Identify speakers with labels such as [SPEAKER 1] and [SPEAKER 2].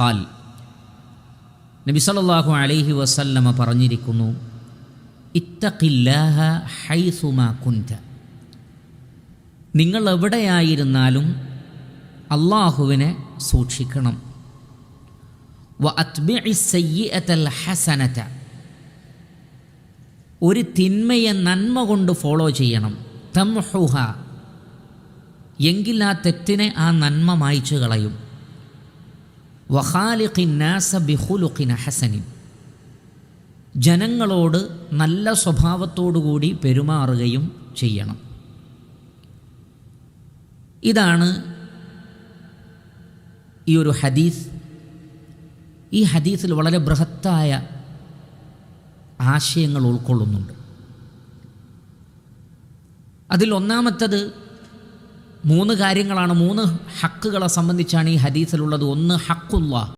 [SPEAKER 1] ഖാൽ. നബി സല്ലാഹു അലൈഹി വസല്ലമ പറഞ്ഞിരിക്കുന്നു ഇത്തഖില്ലാഹ നിങ്ങൾ എവിടെയായിരുന്നാലും അള്ളാഹുവിനെ സൂക്ഷിക്കണം. ഹസനത. ഒരു തിന്മയെ നന്മ കൊണ്ട് ഫോളോ ചെയ്യണം. തംഹുഹ. എങ്കിൽ ആ തെറ്റിനെ ആ നന്മ മായ്ച്ചു കളയും. ഹസനിൻ. ജനങ്ങളോട് നല്ല സ്വഭാവത്തോടുകൂടി പെരുമാറുകയും ചെയ്യണം. ഇതാണ് ഈ ഒരു ഹദീസ്. ഈ ഹദീസിൽ വളരെ ബൃഹത്തായ ആശയങ്ങൾ ഉൾക്കൊള്ളുന്നുണ്ട്. അതിൽ ഒന്നാമത്തത് മൂന്ന് കാര്യങ്ങളാണ് മൂന്ന് ഹക്കുകളെ സംബന്ധിച്ചാണ് ഈ ഹദീസിലുള്ളത്. ഒന്ന് ഹക്കുള്ള.